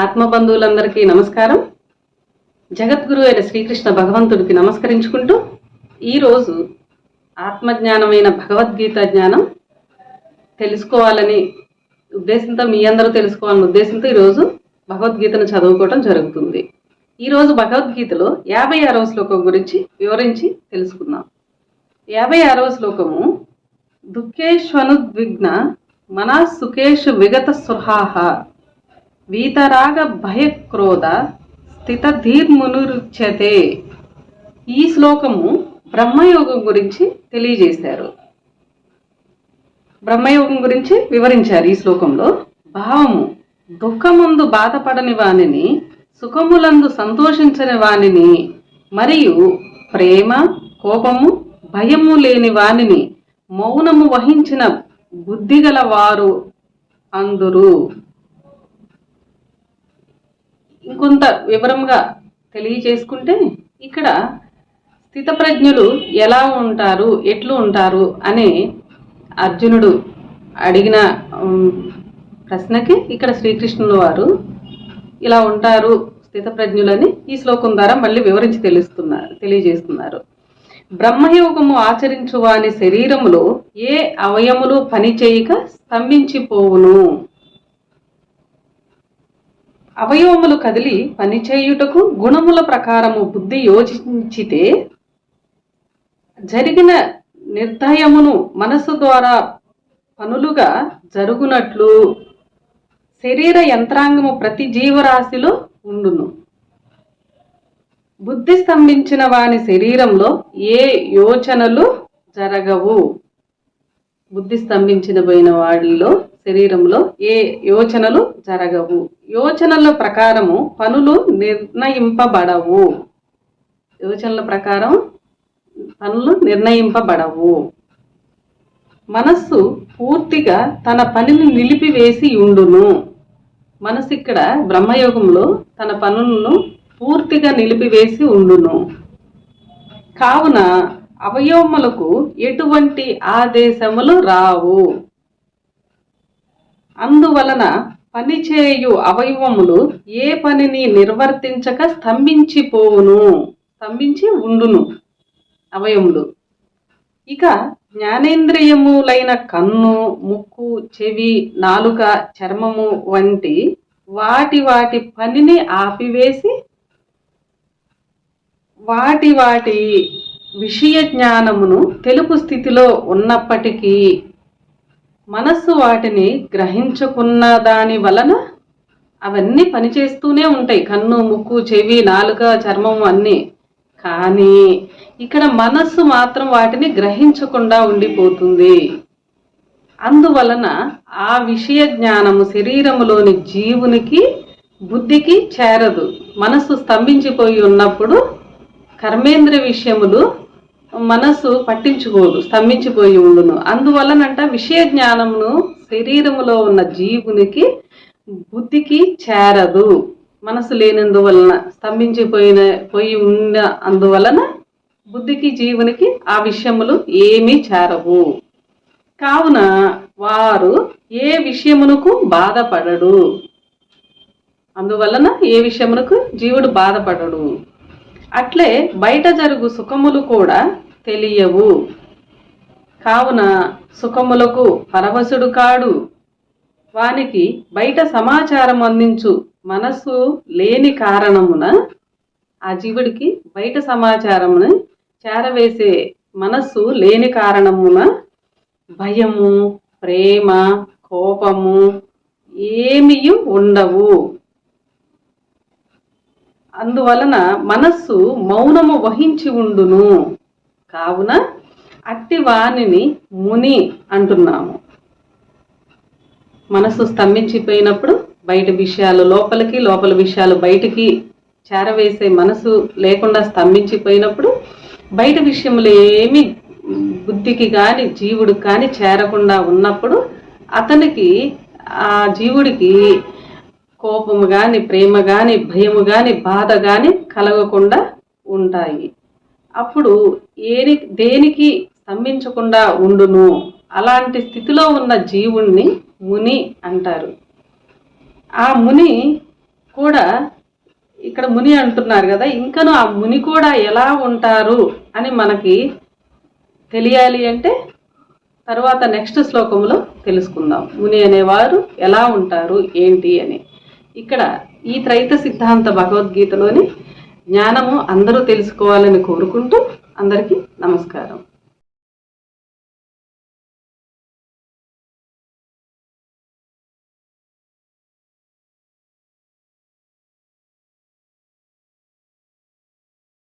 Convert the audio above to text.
ఆత్మ బంధువులందరికీ నమస్కారం. జగద్గురు అయిన శ్రీకృష్ణ భగవంతుడికి నమస్కరించుకుంటూ ఈరోజు ఆత్మజ్ఞానమైన భగవద్గీత జ్ఞానం తెలుసుకోవాలని ఉద్దేశంతో మీ అందరూ తెలుసుకోవాలని ఉద్దేశంతో ఈరోజు భగవద్గీతను చదువుకోవడం జరుగుతుంది. ఈరోజు భగవద్గీతలో యాభై ఆరవ శ్లోకం గురించి వివరించి తెలుసుకుందాం. యాభై ఆరవ శ్లోకము దుఃఖేష్వనుద్విగ్న మనః సుఖేషు విగత సుహాహ వీతరాగ భయక్రోధ స్థితధీర్మునురుచ్యతే. ఈ శ్లోకము బ్రహ్మయోగం గురించి తెలియజేశారు. బ్రహ్మయోగం గురించి వివరించారు ఈ శ్లోకంలో. భావము దుఃఖముందు బాధపడని వానిని సుఖములందు సంతోషించని వానిని మరియు ప్రేమ కోపము భయము లేని వానిని మౌనము వహించిన బుద్ధిగల వారు అందురు. ఇంకొంత వివరంగా తెలియచేసుకుంటే ఇక్కడ స్థితప్రజ్ఞులు ఎలా ఉంటారు ఎట్లు ఉంటారు అనే అర్జునుడు అడిగిన ప్రశ్నకి ఇక్కడ శ్రీకృష్ణుల వారు ఇలా ఉంటారు స్థితప్రజ్ఞులని ఈ శ్లోకం ద్వారా మళ్ళీ వివరించి తెలుస్తున్నారు తెలియజేస్తున్నారు. బ్రహ్మయోగము ఆచరించువాని శరీరములో ఏ అవయములు పనిచేయక స్తంభించిపోవును? అవయవములు కదిలి పనిచేయుటకు గుణముల ప్రకారము బుద్ధి యోచించితే జరిగిన నిర్దయమును మనసు ద్వారా పనులుగా జరుగునట్లు శరీర యంత్రాంగము ప్రతి జీవరాశిలో ఉండును. బుద్ధి స్తంభించిన వాని శరీరంలో ఏ యోచనలు జరగవు. బుద్ధి స్తంభించిన పోయిన వాడిలో శరీరంలో ఏ యోచనలు జరగవు. యోచనల ప్రకారము పనులు నిర్ణయింపబడవు. యోచనల ప్రకారం పనులు నిర్ణయింపబడవు. మనస్సు పూర్తిగా తన పనిని నిలిపివేసి ఉండును. మనసు ఇక్కడ బ్రహ్మయోగంలో తన పనులను పూర్తిగా నిలిపివేసి ఉండును. కావున అవయవములకు ఎటువంటి ఆదేశములు రావు. అందువలన పనిచేయు అవయవములు ఏ పనిని నిర్వర్తించక స్తంభించిపోవును స్తంభించి ఉండును. అవయములు. ఇక జ్ఞానేంద్రియములైన కన్ను ముక్కు చెవి నాలుక చర్మము వంటి వాటి వాటి పనిని ఆపివేసి వాటి వాటి విషయ జ్ఞానమును తెలుపు స్థితిలో ఉన్నప్పటికీ మనస్సు వాటిని గ్రహించుకున్న దాని వలన అవన్నీ పనిచేస్తూనే ఉంటాయి. కన్ను ముక్కు చెవి నాలుక చర్మము అన్నీ. కానీ ఇక్కడ మనస్సు మాత్రం వాటిని గ్రహించకుండా ఉండిపోతుంది. అందువలన ఆ విషయ జ్ఞానము శరీరములోని జీవునికి బుద్ధికి చేరదు. మనస్సు స్తంభించిపోయి ఉన్నప్పుడు కర్మేంద్ర విషయములు మనస్సు పట్టించుకోదు స్తంభించిపోయి ఉండును. అందువలనంట విషయ జ్ఞానమును శరీరములో ఉన్న జీవునికి బుద్ధికి చేరదు. మనసు లేనందువలన స్తంభించిపోయిన పోయి ఉన్న అందువలన బుద్ధికి జీవునికి ఆ విషయములు ఏమీ చేరవు. కావున వారు ఏ విషయమునకు బాధపడడు. అందువలన ఏ విషయమునకు జీవుడు బాధపడడు. అట్లే బయట జరుగు సుఖములు కూడా తెలియవు. కావున సుఖములకు పరవశుడు కాడు. వానికి బయట సమాచారం అందించు మనస్సు లేని కారణమున ఆ జీవుడికి బయట సమాచారమును చేరవేసే మనస్సు లేని కారణమున భయము ప్రేమ కోపము ఏమీ ఉండవు. అందువలన మనస్సు మౌనము వహించి ఉండును. కావున అట్టి వాణిని ముని అంటున్నాము. మనస్సు స్తంభించిపోయినప్పుడు బయట విషయాలు లోపలికి లోపల విషయాలు బయటికి చేరవేసే మనసు లేకుండా స్తంభించిపోయినప్పుడు బయట విషయములు ఏమి బుద్ధికి కానీ జీవుడికి కానీ చేరకుండా ఉన్నప్పుడు అతనికి ఆ జీవుడికి కోపము కానీ ప్రేమ కానీ భయము కానీ బాధ కానీ కలగకుండా ఉంటాయి. అప్పుడు ఏని దేనికి స్తంభించకుండా ఉండును? అలాంటి స్థితిలో ఉన్న జీవుణ్ణి ముని అంటారు. ఆ ముని కూడా ఇక్కడ ముని అంటున్నారు కదా ఇంకను ఆ ముని కూడా ఎలా ఉంటారు అని మనకి తెలియాలి అంటే తర్వాత నెక్స్ట్ శ్లోకంలో తెలుసుకుందాం. ముని అనేవారు ఎలా ఉంటారు ఏంటి అని. ఇక్కడ ఈ త్రైత సిద్ధాంత భగవద్గీతలోని జ్ఞానము అందరూ తెలుసుకోవాలని కోరుకుంటూ అందరికీ నమస్కారం.